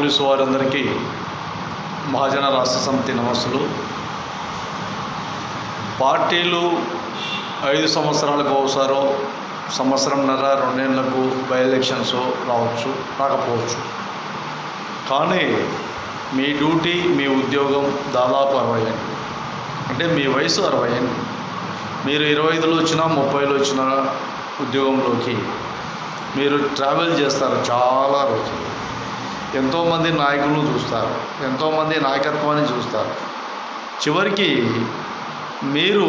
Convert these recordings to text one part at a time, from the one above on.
Police వారందరికీ మహాజన రాష్ట్ర సమితి నమస్సులు పార్టీలు ఐదు సంవత్సరాలకు ఒకసారో సంవత్సరంన్నర రెండేళ్ళకు బై ఎలక్షన్స్ రావచ్చు రాకపోవచ్చు. కానీ మీ డ్యూటీ మీ ఉద్యోగం దాదాపు అరవై ఏళ్ళు. అంటే మీ వయసు అరవై ఏళ్ళు. మీరు ఇరవై ఐదులో వచ్చినా ముప్పైలో వచ్చిన ఉద్యోగంలోకి మీరు ట్రావెల్ చేస్తారు చాలా రోజులు. ఎంతోమంది నాయకులను చూస్తారు. ఎంతోమంది నాయకత్వాన్ని చూస్తారు. చివరికి మీరు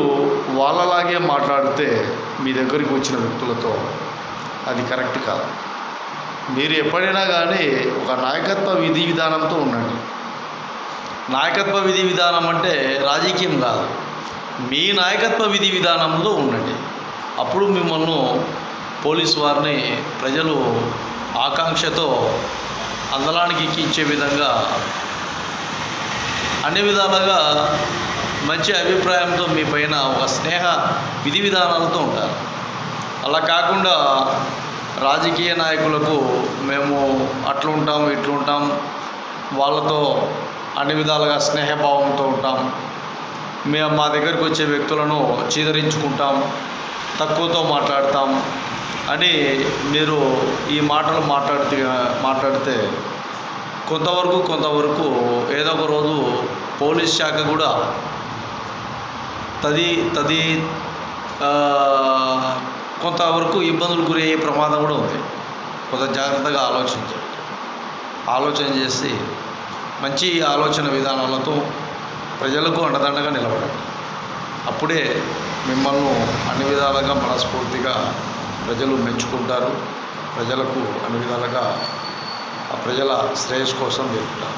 వాళ్ళలాగే మాట్లాడితే మీ దగ్గరికి వచ్చిన వ్యక్తులతో అది కరెక్ట్ కాదు. మీరు ఎప్పుడైనా కానీ ఒక నాయకత్వ విధి విధానంతో ఉండండి. నాయకత్వ విధి విధానం అంటే రాజకీయం కాదు. మీ నాయకత్వ విధి విధానంలో ఉండండి. అప్పుడు మిమ్మల్ని పోలీసు వారిని ప్రజలు ఆకాంక్షతో అందలానికి ఎక్కించే విధంగా అన్ని విధాలుగా మంచి అభిప్రాయంతో మీ పైన ఒక స్నేహ విధి విధానాలతో ఉంటారు. అలా కాకుండా రాజకీయ నాయకులకు మేము అట్లా ఉంటాం ఇట్లా ఉంటాం వాళ్ళతో అన్ని విధాలుగా స్నేహభావంతో ఉంటాం. మేము మా దగ్గరికి వచ్చే వ్యక్తులను చీదరించుకుంటాం తక్కువతో మాట్లాడతాం. అని మీరు ఈ మాటలు మాట్లాడితే మాట్లాడితే కొంతవరకు కొంతవరకు ఏదో ఒక రోజు పోలీస్ శాఖ కూడా తది తది కొంతవరకు ఇబ్బందులు గురయ్యే ప్రమాదం కూడా ఉంది. కొంత జాగ్రత్తగా ఆలోచించండి. ఆలోచన చేసి మంచి ఆలోచన విధానాలతో ప్రజలకు అండదండగా నిలబడండి. అప్పుడే మిమ్మల్ని అన్ని విధాలుగా మనస్ఫూర్తిగా ప్రజలు మెచ్చుకుంటారు ప్రజలకు అన్ని విధాలుగా ఆ ప్రజల శ్రేయస్ కోసం వెళ్తారు